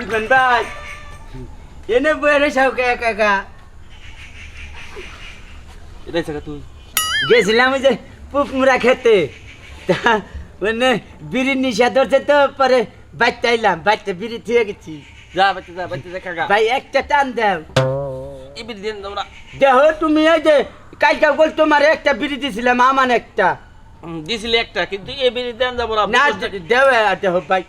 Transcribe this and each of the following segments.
বুঝবেন ভাই এনে বয়ে রয়েছে একা একা এটাই থাকা তুই গেছিলাম ওই যে পুকুরা খেতে মানে বিড়ির নিশা ধরছে তো পরে বাচ্চা আইলাম বাচ্চা বিড়ি থুয়ে গেছি যা বাচ্চা যা বাচ্চা যা কাকা ভাই একটা টান দেও এবার দেন তোমরা দেহ তুমি এই যে কালকে বল তোমার একটা বিড়ি দিছিলাম আমার একটা দিছিলে একটা কিন্তু এবার দেন যাব না। দেও দেহ ভাই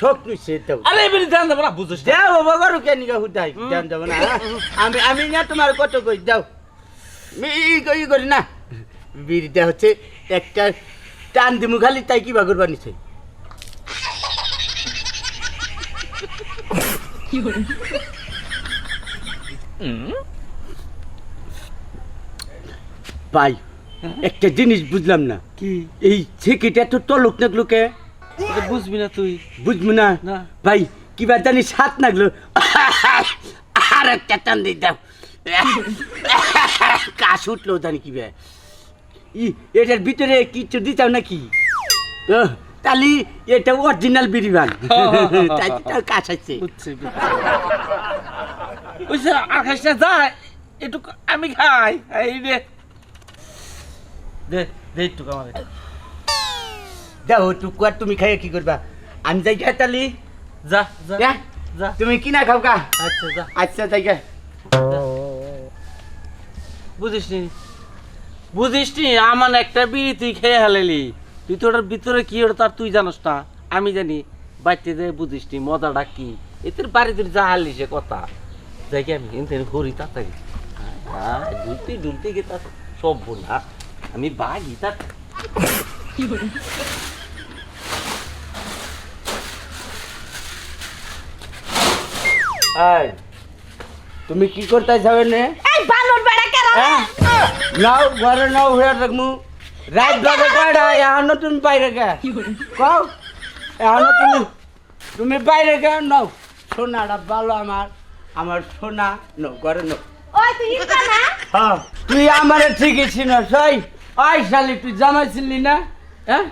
ঠোক নিছে দেও আরে এবার দেন যাব না বুঝোস না। দেও বাবারও কেন হুদাই দেন দেব না? আমি আমি না তোমার কত কই দাও। ই ই করি না। বিড়িটা হচ্ছে একটা টান দিমু খালি তাই কিবা করবা নিছে? ভাই একটা জিনিস বুঝলাম না। কি? এই ছেকেটা তো তলক নাগলো কে এটা বুঝবি না তুই। বুঝব না। ভাই কিবা জানি সাত নাগলো। আর একটা টান দিয়ে দাও। কাশ উঠল জানি কিবা। ই এটার ভিতরে কিছু দিতাম নাকি? তাহলে এটা অরিজিনাল বিরিবান তাই তো কাশ আছে বুঝছি বুঝছে। আর না একটু আমি খাই। এই দে দে দে একটু আমাদের। টুকু আর তুমি খাইয়ে কি করবা আমি যাই খাই তালি? যা যা যা। যা। তুমি কি না খাও কা আচ্ছা যা। আচ্ছা যাই গে। বুঝিস নি বুঝিস নি আমার একটা বিড়ি তুই খেয়ে হালালি তুই তো ওটার ভিতরে কি ওটা তার তুই জানোস না? আমি জানি। বাচ্চা যায় বুঝিস নি মজাটা কি? এদের বাড়ি তুই যা হারলি সে কথা। যাই কি আমি এনতে করি তাড়াতাড়ি হ্যাঁ ডুলতে ডুলতে গে তার সব না আমি বাঘি তার। এই, তুমি কি করতে যাবে নে এই বানর বেড়া কেরা? নাও ঘরে নাও হয়ে রাখমু রাত বাজে কয়টা? এখনও তুমি বাইরে গে কি? কও এখনও তুমি তুমি বাইরে গে নাও সোনাটা ভালো আমার আমার সোনা নো ঘরে নো ওই তুই না? হ্যাঁ তুই আমার ঠিকই ছিনস ওই ওই শালি তুই জামাইছিলি না? হ্যাঁ?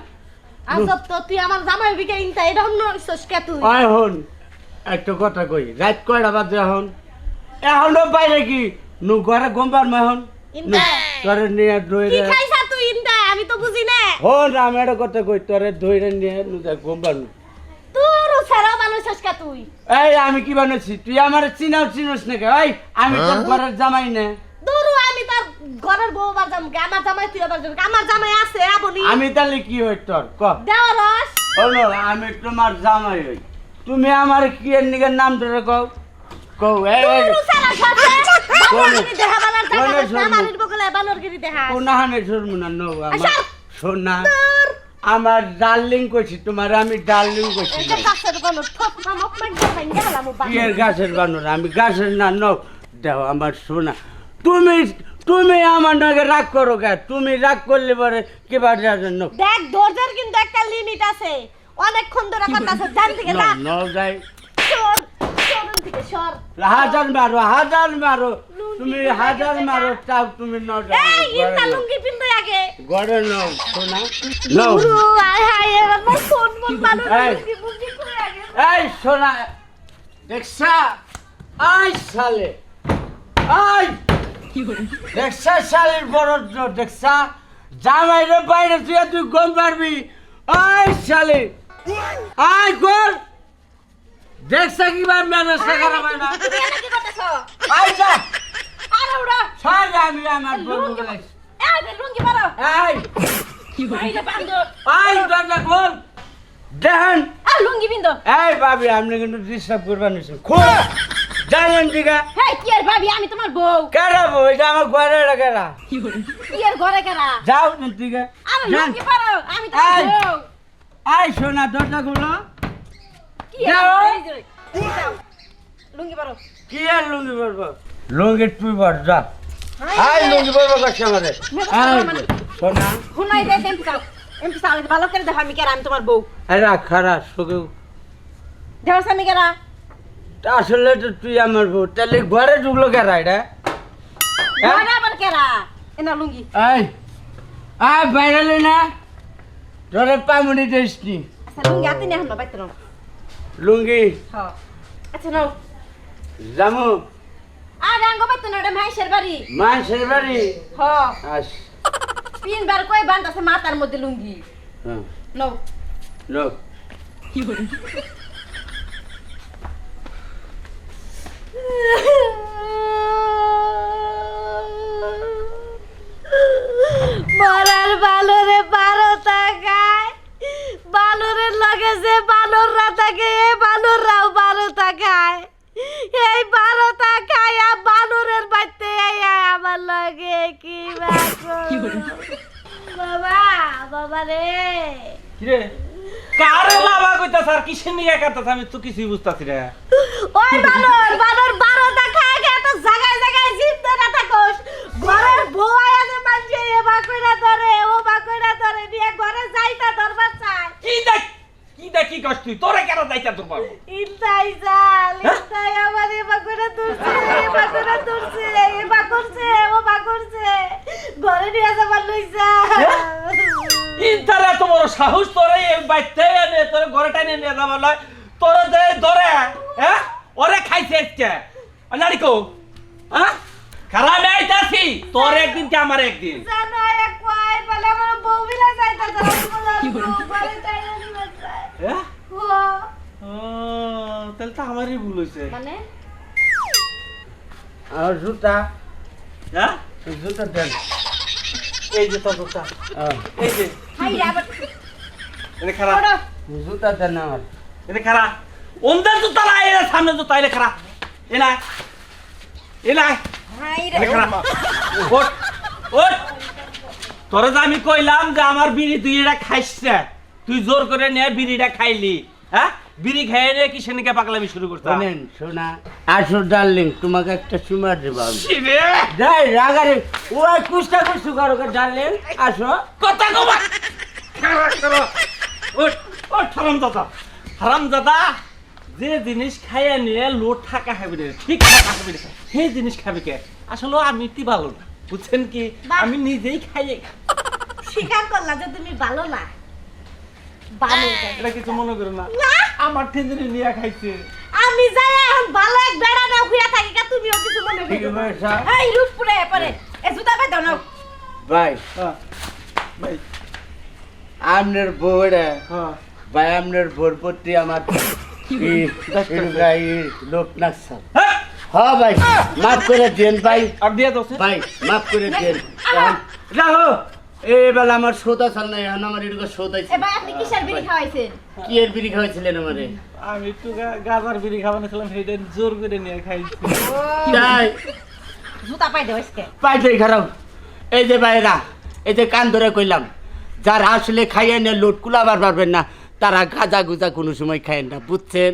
আজব তো তুই আমার জামাই বিকে ইনতা এরকম নইছস কে তুই? ওই হন। একটা কথা কই রাত কয়টা বাজে এখন? এখনও বাইরে কি? নু ঘরে গম্বার মেহন ইনতা। তোরে নিয়ে ধরে আমি তো বুঝি না। হন আমি একটা কথা কই তোরে ধরে নিয়ে নু যা গম্বার নু। তুই? এই আমি কি বানাচ্ছি তুই আমার চিনাও চিনস নাকি ওই আমি তোর ঘরের জামাই না। দূরু আমি তার ঘরের বউ বার যাম কে আমার জামাই তুই আবার যাবি আমার জামাই আছে আমি তাহলে কি হই তোর? ক। দেওরস হলো আমি তোমার জামাই হই। তুমি আমার কি এর নিকে নাম ধরে কও? কও দেখা শুনব? আমার দেখা ডার্লিং কইছি তোমার আমি ডার্লিং যে গাছের বানর আমি গাছের না নো। দাও আমার সোনা তুমি তুমি আমার নাকি রাগ করো কে? তুমি রাগ করলে পরে কি বাড়ি নো দেখ ধৈর্যের কিন্তু একটা লিমিট আছে। অনেকক্ষণ ধরে কথা আছে জান থেকে যা। নো যাই। সর সরন থেকে সর। হাজার মারো হাজার মারো তুমি হাজার মারো তাও তুমি ন এই ইন্তা লুঙ্গি আগে। গড়ে নাও সোনা। নাও। গুরু আয় হায় ফোন মন এই। লুঙ্গি করে আগে। এই সোনা দেখছা? আই সালে আই দেখছা শালের বড় দেখছা? জামাইরে বাইরে তুই তুই গম পারবি আই শালে। আই কর দেখছা কি বার ম্যানেজ খারাপ হয় না? কি করতেছ? আই যা। আরে উড়া। ছাড় আমি আমার লুঙ্গি বলে এই যে লুঙ্গি পারো। এই। এই যে বান্ধ আই দরজা খোল। দেখেন। আ লুঙ্গি বিন্দ এই ভাবি আপনি কিন্তু ডিস্টার্ব করবেন খোল। জানেন দিকা। হেই কি আর ভাবি আমি তোমার বউ। কেডা বই এটা আমার ঘরে রাখেরা কি আর ঘরে কেরা যাও দিকে। আরে লুঙ্গি পারো আমি তোমার বউ। আই সোনা দরজা যাও। লুঙ্গি পারো। কি আর লুঙ্গি পরবো? লুঙ্গি তুই পর যা। আই লুঙ্গি পরবো কাছে আমাদের। মানে। সোনা। শুনাই দে এমপি চাও এমপি চাও ভালো করে দেখো আমি কেরা আমি তোমার বউ। এরা খারাপ সুখে দেখো আমি কেরা। আসলে তো তুই আমার বউ। তাহলে ঘরে ঢুকলো কেরা এটা? ঘরে আবার কেরা? এনা লুঙ্গি। আয় বাইরে লই না। তোরে পামুনি আচ্ছা লুঙ্গি হাতে নিয়ে হন বাইতে লুঙ্গি? হ্যাঁ আচ্ছা নাও। জামু? আর আঙ্গ পাইতো না ওটা মাইশের বাড়ি। মানুষের বাড়ি? হ। আস। তিনবার কই বান্ধাছে মাথার মধ্যে লুঙ্গি। হ্যাঁ। নাও। লোক মরার লগে কি বা বাবা বাবা রে। কি রে কারে বাবা কইতা স্যার কিছু নিয়ে কাটতাছ আমি তো কিছুই বুঝতাছি রে ওই বানর বানর কষ্ট তোরে কেন যাইতা তোর বাবা ইন্তাই জাল হ্যাঁ? ইন্তাই আমার এ বা কইরা ধরছে এ বা কইরা ধরছে এ বা করছে ও বা করছে ঘরে নিয়ে যাবার লইছা। ইন্টার এত বড় সাহস তোরে এই বাইতে এনে তোরে ঘরে টাইনে নিয়ে যাবার লয়। তোরে দে ধরে হ্যাঁ? ওরে খাইছে আজকে। নারিকো হ্যাঁ? খারাপ আইতাছি তোর একদিন কি আমার একদিন? জানো এক কয় বলে আমার বউ বিলা? যাইতা ধরে ঘরে যাইয়া দিবার চায় হ্যাঁ ও ও তাহলে তো আমারই ভুল হয়েছে মানে? আর জুতা। হ্যাঁ? জুতা দেন। এই যে তোর কথা হ্যাঁ, এই যে। হাই রে আবার এনে খারাপ জুতা দেন আমার। এনে খারা ওন্দার তো তারা এনে সামনে তো তাইলে খারা এলা এলা হাই রে। ওট ওট তোরে যে আমি কইলাম যে আমার বিড়ি তুই এটা খাইছে তুই জোর করে নে বিড়িটা খাইলি। হ্যাঁ? বিড়ি খাইয়ে নিয়ে কিসের নিকে পাগলামি শুরু করছিস শোনেন শোনা আসো ডার্লিং তোমাকে একটা সুমার দেবো আমি। রে যাই রাগারে ওই কুস্তা কুস্তু করো ডার্লিং আসো। কথা কবা হারাম দাদা হারাম দাদা যে জিনিস খাইয়ে নিয়ে লোট থাকা খাবি রে ঠিক থাকা খাবি রে সেই জিনিস খাবি কে? আসলে আমি তি ভালো না বুঝছেন কি? আমি নিজেই খাইয়ে স্বীকার করলা যে তুমি ভালো না। ভালো যাই। এটা কিছু মনে করো না। আমার ঠেঞ্জরি নিয়ে খাইছে। আমি যাই এখন ভালো এক বেড়া না ঘুরে থাকি কা তুমিও কিছু মনে করো না। এই রূপ পুরে পরে। এ জুতা পে দাও না ভাই। হ্যাঁ। ভাই। আপনার বউরে হ্যাঁ। ভাই আপনার বোর প্রতি আমার লোক নাকছে হ্যাঁ। হ্যাঁ ভাই মাফ করে দেন ভাই। আর দিয়ে দাও ভাই মাফ করে দেন। রাহো। এই বেলা আমার শোধ আছে না এখন আমার শোধ আছে। এবার আপনি কিসের বিড়ি খাওয়াইছেন? কি এর বিড়ি খাওয়াইছিলেন আমারে? আমি একটু গা- গাজার বিড়ি খাওয়ানো ছিলাম সেইটা জোর করে নিয়ে খাইছি। তাই? জুতা পাই খারাপ এই যে ভাইরা এই যে কান ধরে কইলাম যারা আসলে খাইয়ে নিয়ে লোট কুলাবার পারবেন না তারা গাজা গুজা কোনো সময় খায় না বুঝছেন?